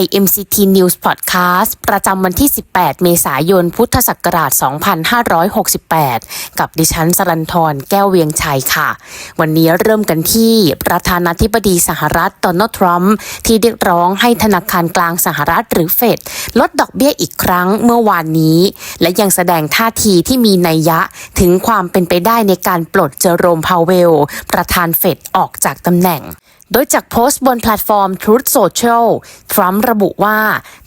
IMCT News Podcast ประจำวันที่ 18 เมษายน พุทธศักราช 2568 กับดิฉันสรันทรแก้วเวียงชัยค่ะ วันนี้เริ่มกันที่ประธานาธิบดีสหรัฐโดนัลด์ทรัมป์ที่เรียกร้องให้ธนาคารกลางสหรัฐหรือเฟดลดดอกเบี้ยอีกครั้งเมื่อวานนี้ และยังแสดงท่าทีที่มีนัยยะถึงความเป็นไปได้ในการปลดเจอโรมพาวเวล ประธานเฟดออกจากตำแหน่ง โดยจากโพสต์บนแพลตฟอร์ม Truth Social ทรัมป์ระบุว่า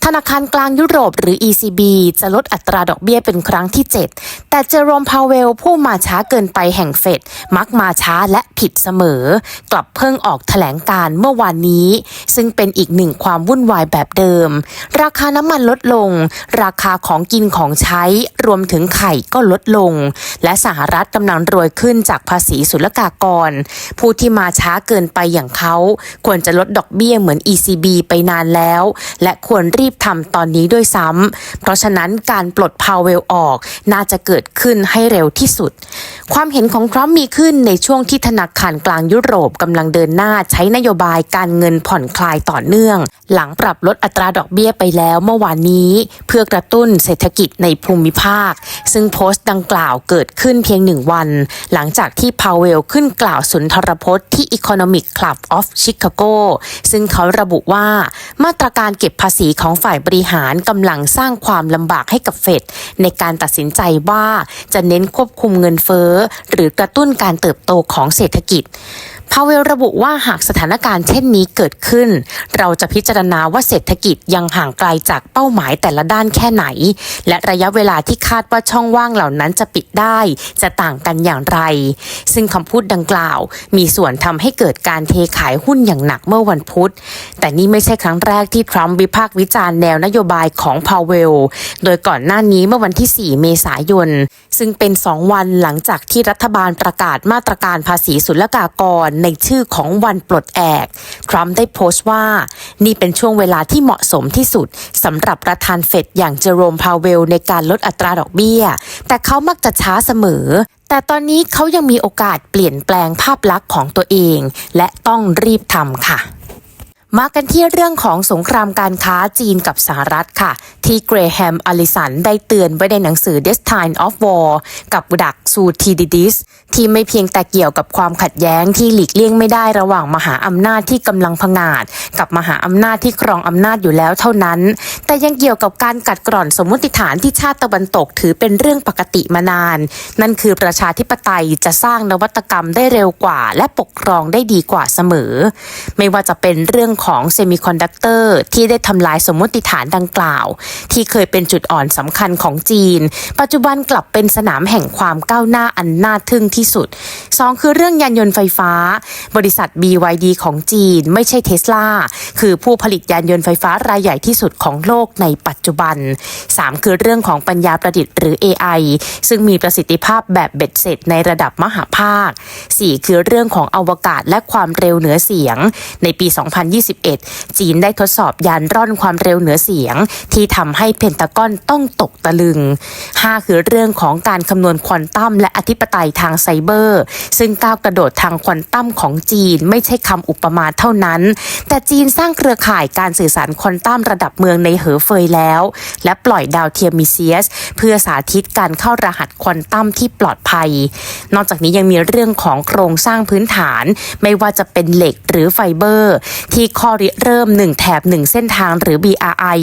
ธนาคารกลางยุโรปหรือ ECB จะลดอัตราดอกเบี้ยเป็นครั้งที่ 7 แต่เจอโรมพาวเวลผู้มาช้าเกินไปแห่งเฟดมักมาช้าและผิดเสมอ กลับเพิ่งออกแถลงการเมื่อวานนี้ ซึ่งเป็นอีกหนึ่งความวุ่นวายแบบเดิม ราคาน้ำมันลดลง ราคาของกินของใช้รวมถึงไข่ก็ลดลง และสหรัฐกำลังรวยขึ้นจากภาษีศุลกากร ผู้ที่มาช้าเกินไปอย่างเขาควรจะลดดอกเบี้ยเหมือน ECB ไปนานแล้ว และควรรีบทำตอนนี้ด้วยซ้ำเพราะฉะนั้นการปลดพาวเวลออกน่าจะเกิดขึ้นให้เร็วที่สุด ความเห็นของทรัมป์มีขึ้นในช่วงที่ธนาคารกลางยุโรปกำลังเดินหน้าใช้นโยบายการเงินผ่อนคลายต่อเนื่อง หลังปรับลดอัตราดอกเบี้ยไปแล้วเมื่อวานนี้ เพื่อกระตุ้นเศรษฐกิจในภูมิภาค ซึ่งโพสต์ดังกล่าวเกิดขึ้นเพียงหนึ่งวัน หลังจากที่พาวเวลขึ้นกล่าวสุนทรพจน์ที่ Economic Club of Chicago ซึ่งเขาระบุว่ามาตรการเก็บภาษีของฝ่ายบริหารกำลังสร้างความลำบากให้กับเฟดในการตัดสินใจว่าจะเน้นควบคุมเงินเฟ้อ หรือกระตุ้นการเติบโตของเศรษฐกิจ พาเวลระบุว่าหากสถานการณ์เช่นนี้เกิดขึ้น เราจะพิจารณาว่าเศรษฐกิจยังห่างไกลจากเป้าหมายแต่ละด้านแค่ไหน และระยะเวลาที่คาดว่าช่องว่างเหล่านั้นจะปิดได้ จะต่างกันอย่างไร ซึ่งคำพูดดังกล่าว มีส่วนทำให้เกิดการเทขายหุ้นอย่างหนักเมื่อวันพุธ แต่นี่ไม่ใช่ครั้งแรกที่ทรัมป์วิพากษ์วิจารณ์แนวนโยบายของพาเวล โดยก่อนหน้านี้เมื่อวันที่ 4 เมษายน ซึ่งเป็น 2 วันหลังจากที่รัฐบาลประกาศมาตรการภาษีศุลกากรในชื่อของวันปลดแอกทรัมป์ได้โพสต์ว่า นี่เป็นช่วงเวลาที่เหมาะสมที่สุดสำหรับประธานเฟดอย่างเจอโรมพาวเวลในการลดอัตราดอกเบี้ย แต่เขามักจะช้าเสมอแต่ตอนนี้เขายังมีโอกาสเปลี่ยนแปลงภาพลักษณ์ของตัวเอง และต้องรีบทำค่ะ มากันที่เรื่องของสงครามการค้าจีนกับสหรัฐค่ะ ที่เกรแฮมอลิสันได้เตือนไว้ในหนังสือ Destine of War กับดักซูทีดิดิสที่ไม่เพียงแต่เกี่ยวกับความขัดแย้งที่หลีกเลี่ยงไม่ได้ระหว่างมหาอำนาจที่กำลังพงาด กับมหาอำนาจที่ครองอำนาจอยู่แล้วเท่านั้น แต่ยังเกี่ยวกับการกัดกร่อนสมมติฐานที่ชาติตะวันตกถือเป็นเรื่องปกติมานาน นั่นคือประชาธิปไตยจะสร้างนวัตกรรมได้เร็วกว่า และปกครองได้ดีกว่าเสมอ ไม่ว่าจะเป็นเรื่องของเซมิคอนดักเตอร์ที่ได้ทำลายสมมติฐานดังกล่าว ที่เคยเป็นจุดอ่อนสำคัญของจีน ปัจจุบันกลับเป็นสนามแห่งความก้าวหน้าอันน่าทึ่งที่สุด 2 คือเรื่องยานยนต์ไฟฟ้า บริษัท BYD ของจีน ไม่ใช่เทสลาคือผู้ผลิตยานยนต์ไฟฟ้ารายใหญ่ที่สุดของโลกในปัจจุบัน 3 คือเรื่องของปัญญาประดิษฐ์หรือ AI ซึ่งมีประสิทธิภาพแบบเบ็ดเสร็จในระดับมหาภาค 4 คือเรื่องของอวกาศและความเร็วเหนือเสียง ในปี2021 จีนได้ทดสอบยานร่อนความเร็วเหนือเสียง ที่ทำให้เพนตากอนต้องตกตะลึง 5 คือเรื่องของการคำนวณควอนตัมและอธิปไตยทางไซเบอร์ ซึ่งก้าวกระโดดทางควอนตัมของจีนไม่ใช่คำอุปมาเท่านั้น แต่จีนสร้างเครือข่ายการสื่อสารควอนตัมระดับเมืองในเหอเฟยแล้ว และปล่อยดาวเทียมมิเซียส เพื่อสาธิตการเข้ารหัสควอนตัมที่ปลอดภัย นอกจากนี้ยังมีเรื่องของโครงสร้างพื้นฐาน ไม่ว่าจะเป็นเหล็กหรือไฟเบอร์ ที่ข้อริเริ่ม 1 แถบ 1 เส้นทางหรือ BRI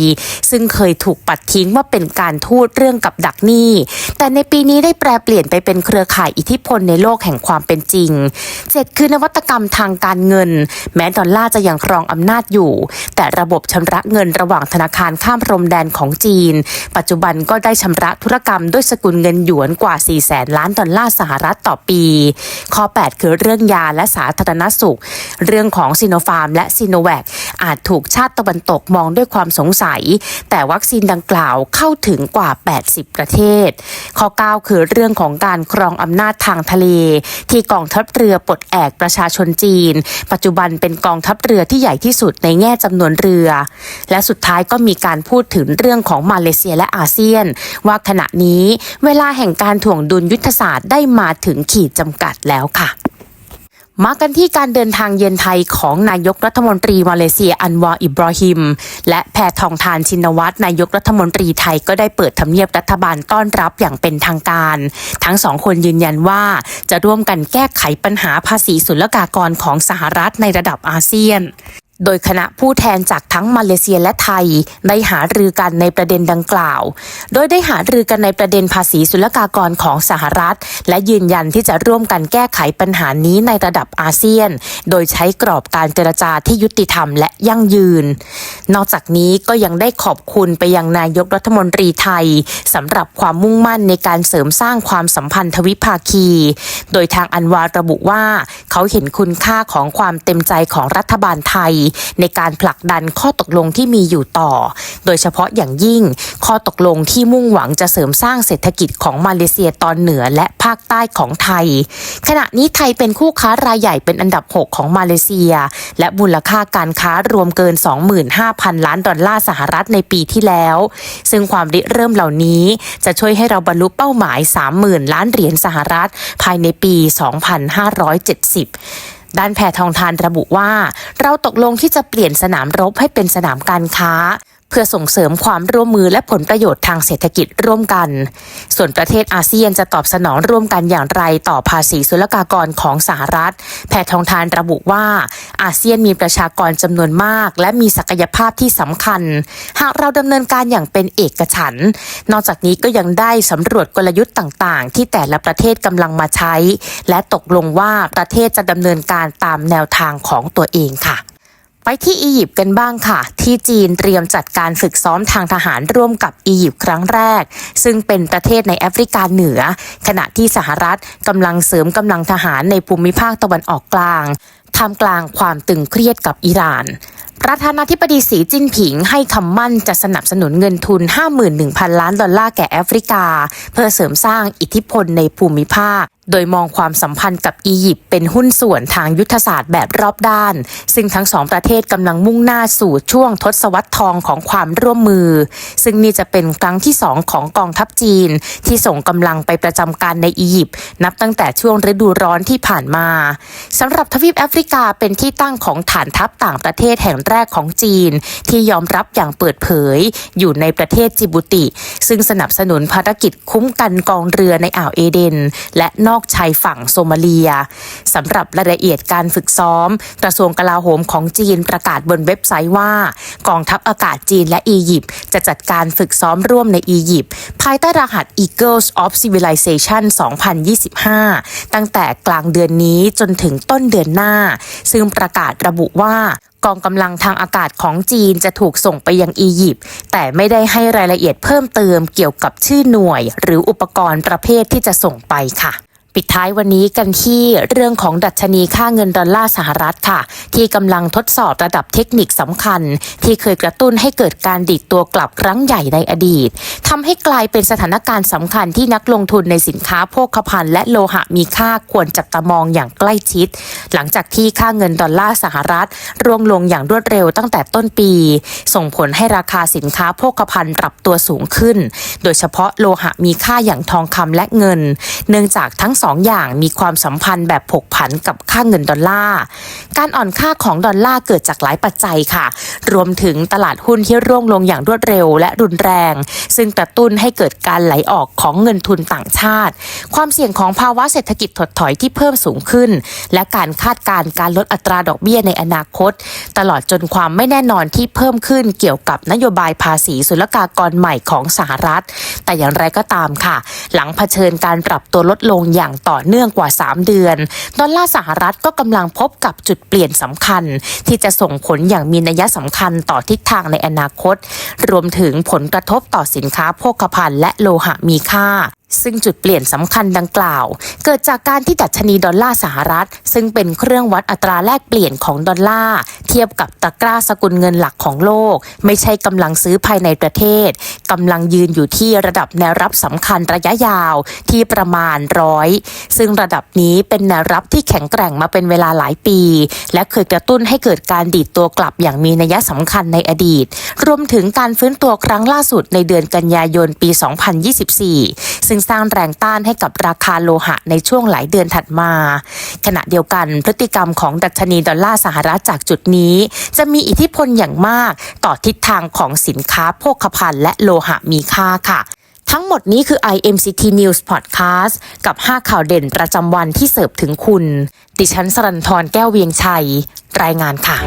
ซึ่งเคยถูกปัดทิ้งว่าเป็นการทูตเรื่องกับดักหนี้ แต่ในปีนี้ได้แปลเปลี่ยนไปเป็นเครือข่ายอิทธิพลในโลกแห่งความเป็นจริง 7 คือนวัตกรรมทางการเงิน แม้ดอลลาร์จะยังครองอำนาจอยู่ แต่ระบบชำระเงินระหว่างธนาคารข้ามพรมแดนของจีน ปัจจุบันก็ได้ชำระธุรกรรมด้วยสกุลเงินหยวนกว่า4แสนล้านดอลลาร์สหรัฐต่อปี ข้อ 8 คือเรื่องยาและสาธารณสุข เรื่องของซีโนฟาร์มและซีโนแวคอาจถูกชาติตะวันตกมองด้วยความสงสัย แต่วัคซีนดังกล่าวเข้าถึงกว่า 80 ประเทศ ข้อ 9 คือเรื่องของการครองอำนาจทางทะเล ที่กองทัพเรือปลดแอกประชาชนจีน ปัจจุบันเป็นกองทัพเรือที่ใหญ่ที่สุดในแง่จำนวนเรือ และสุดท้ายก็มีการพูดถึงเรื่องของมาเลเซียและอาเซียน ว่าขณะนี้เวลาแห่งการถ่วงดุลยุทธศาสตร์ได้มาถึงขีดจำกัดแล้วค่ะ มากันที่การเดินทางเยือนไทยของนายกรัฐมนตรีมาเลเซียอันวาอิบราฮิม และแพทองทานชินวัตรนายกรัฐมนตรีไทยก็ได้เปิดทำเนียบรัฐบาลต้อนรับอย่างเป็นทางการ ทั้งสองคนยืนยันว่าจะร่วมกันแก้ไขปัญหาภาษีศุลกากรของสหรัฐในระดับอาเซียน โดยคณะผู้แทนจากทั้งมาเลเซียและไทย ได้หารือกันในประเด็นดังกล่าว โดยได้หารือกันในประเด็นภาษีศุลกากรของสหรัฐ และยืนยันที่จะร่วมกันแก้ไขปัญหานี้ในระดับอาเซียน โดยใช้กรอบการเจรจาที่ยุติธรรมและยั่งยืน นอกจากนี้ก็ยังได้ขอบคุณไปยังนายกรัฐมนตรีไทยสำหรับความมุ่งมั่นในการเสริมสร้างความสัมพันธ์ทวิภาคี โดยทางอันวาระบุว่า เขาเห็นคุณค่าของความเต็มใจของรัฐบาลไทยในการผลักดันข้อตกลงที่มีอยู่ต่อ โดยเฉพาะอย่างยิ่ง ข้อตกลงที่มุ่งหวังจะเสริมสร้างเศรษฐกิจของมาเลเซียตอนเหนือและภาคใต้ของไทย ขณะนี้ไทยเป็นคู่ค้ารายใหญ่เป็นอันดับ 6 ของมาเลเซีย และมูลค่าการค้ารวมเกิน 25,000 ล้านดอลลาร์สหรัฐในปีที่แล้ว ซึ่งความริเริ่มเหล่านี้จะช่วยให้เราบรรลุเป้าหมาย 30,000 ล้านเหรียญสหรัฐ ภายในปี 2570 ด้านแพทองทานระบุว่า เราตกลงที่จะเปลี่ยนสนามรบให้เป็นสนามการค้า เพื่อส่งเสริมความร่วมมือและผลประโยชน์ทางเศรษฐกิจร่วมกัน ส่วนประเทศอาเซียนจะตอบสนองร่วมกันอย่างไรต่อภาษีศุลกากรของสหรัฐ แพทองทานระบุว่า อาเซียนมีประชากรจำนวนมาก และมีศักยภาพที่สำคัญ หากเราดำเนินการอย่างเป็นเอกฉันท์นอกจากนี้ก็ยังได้สำรวจกลยุทธ์ต่างๆ ที่แต่ละประเทศกำลังมาใช้ และตกลงว่าประเทศจะดำเนินการตามแนวทางของตัวเองค่ะ ไปที่อียิปต์กันบ้างค่ะ ที่จีนเตรียมจัดการฝึกซ้อมทางทหารร่วมกับอียิปต์ครั้งแรก ซึ่งเป็นประเทศในแอฟริกาเหนือ ขณะที่สหรัฐกำลังเสริมกำลังทหารในภูมิภาคตะวันออกกลางท่ามกลางความตึงเครียดกับอิหร่านประธานาธิบดีสีจิ้นผิงให้คำมั่นจะสนับสนุนเงินทุน 51,000 ล้านดอลลาร์แก่แอฟริกา เพื่อเสริมสร้างอิทธิพลในภูมิภาคโดยมองความสัมพันธ์กับอียิปต์เป็นหุ้นส่วนทางยุทธศาสตร์แบบรอบด้าน ซึ่งทั้งสองประเทศกำลังมุ่งหน้าสู่ช่วงทศวรรษทองของความร่วมมือ ซึ่งนี่จะเป็นครั้งที่สองของกองทัพจีน ที่ส่งกำลังไปประจำการในอียิปต์นับตั้งแต่ช่วงฤดูร้อนที่ผ่านมาสำหรับทวีปแอฟริกาเป็นที่ตั้งของฐานทัพต่างประเทศแห่งแรกของจีน ที่ยอมรับอย่างเปิดเผย อยู่ในประเทศจิบูติ ซึ่งสนับสนุนภารกิจคุ้มกันกองเรือในอ่าวเอเดน และนอกชายฝั่งโซมาเลียสำหรับรายละเอียดการฝึกซ้อม กระทรวงกลาโหมของจีนประกาศบนเว็บไซต์ว่า กองทัพอากาศจีนและอียิปต์จะจัดการฝึกซ้อมร่วมในอียิปต์ภายใต้รหัส Eagles of Civilization 2025 ตั้งแต่กลางเดือนนี้จนถึงต้นเดือนหน้า ซึ่งประกาศระบุว่ากองกำลังทางอากาศของจีนจะถูกส่งไปยังอียิปต์แต่ไม่ได้ให้รายละเอียดเพิ่มเติมเกี่ยวกับชื่อหน่วย หรืออุปกรณ์ประเภทที่จะส่งไปค่ะ ปิดท้ายวันนี้กันที่เรื่องของดัชนีค่าเงินดอลลาร์สหรัฐค่ะ ที่กำลังทดสอบระดับเทคนิคสำคัญ ที่เคยกระตุ้นให้เกิดการดิดตัวกลับครั้งใหญ่ในอดีตทำให้กลายเป็นสถานการณ์สำคัญที่นักลงทุนในสินค้าโภคภัณฑ์และโลหะมีค่าควรจับตามองอย่างใกล้ชิด หลังจากที่ค่าเงินดอลลาร์สหรัฐ ร่วงลงอย่างรวดเร็วตั้งแต่ต้นปี ส่งผลให้ราคาสินค้าโภคภัณฑ์ปรับตัวสูงขึ้น โดยเฉพาะโลหะมีค่าอย่างทองคำและเงิน เนื่องจากทั้งสองอย่างมีความสัมพันธ์แบบผกผันกับค่าเงินดอลลาร์ การอ่อนค่าของดอลลาร์เกิดจากหลายปัจจัยค่ะ รวมถึงตลาดหุ้นที่ร่วงลงอย่างรวดเร็วและรุนแรง ซึ่งกระตุ้นให้เกิดการไหลออกของเงินทุนต่างชาติ ความเสี่ยงของภาวะเศรษฐกิจถดถอยที่เพิ่มสูงขึ้น และการคาดการณ์การลดอัตราดอกเบี้ยในอนาคต ตลอดจนความไม่แน่นอนที่เพิ่มขึ้นเกี่ยวกับนโยบายภาษีศุลกากรใหม่ของสหรัฐ แต่อย่างไรก็ตามค่ะ หลังเผชิญการปรับตัวลดลงอย่างต่อเนื่องกว่า 3 เดือน ดอลลาร์สหรัฐก็กำลังพบกับจุดเปลี่ยนสำคัญ ที่จะส่งผลอย่างมีนัยสำคัญต่อทิศทางในอนาคต รวมถึงผลกระทบต่อสินค้าโภคภัณฑ์และโลหะมีค่า ซึ่งจุดเปลี่ยนสำคัญดังกล่าว เกิดจากการที่ดัชนีดอลลาร์สหรัฐ ซึ่งเป็นเครื่องวัดอัตราแลกเปลี่ยนของดอลลาร์เทียบกับตะกร้าสกุลเงินหลักของโลก ไม่ใช่กำลังซื้อภายในประเทศกำลังยืนอยู่ที่ระดับแนวรับสำคัญระยะยาวที่ประมาณร้อยซึ่งระดับนี้เป็นแนวรับที่แข็งแกร่งมาเป็นเวลาหลายปี และเคยกระตุ้นให้เกิดการดีดตัวกลับอย่างมีนัยสำคัญในอดีต รวมถึงการฟื้นตัวครั้งล่าสุดในเดือนกันยายนปี 2024 ซึ่งสร้างแรงต้านให้กับราคาโลหะในช่วงหลายเดือนถัดมา ขณะเดียวกันพฤติกรรมของดัชนีดอลลาร์สหรัฐจากจุดนี้ จะมีอิทธิพลอย่างมากต่อทิศทางของสินค้าโภคภัณฑ์และโลหะมีค่าค่ะทั้งหมดนี้คือ IMCT News Podcast กับ 5 ข่าวเด่นประจำวันที่เสิร์ฟถึงคุณ ดิฉันสรันทรแก้วเวียงชัย รายงานค่ะ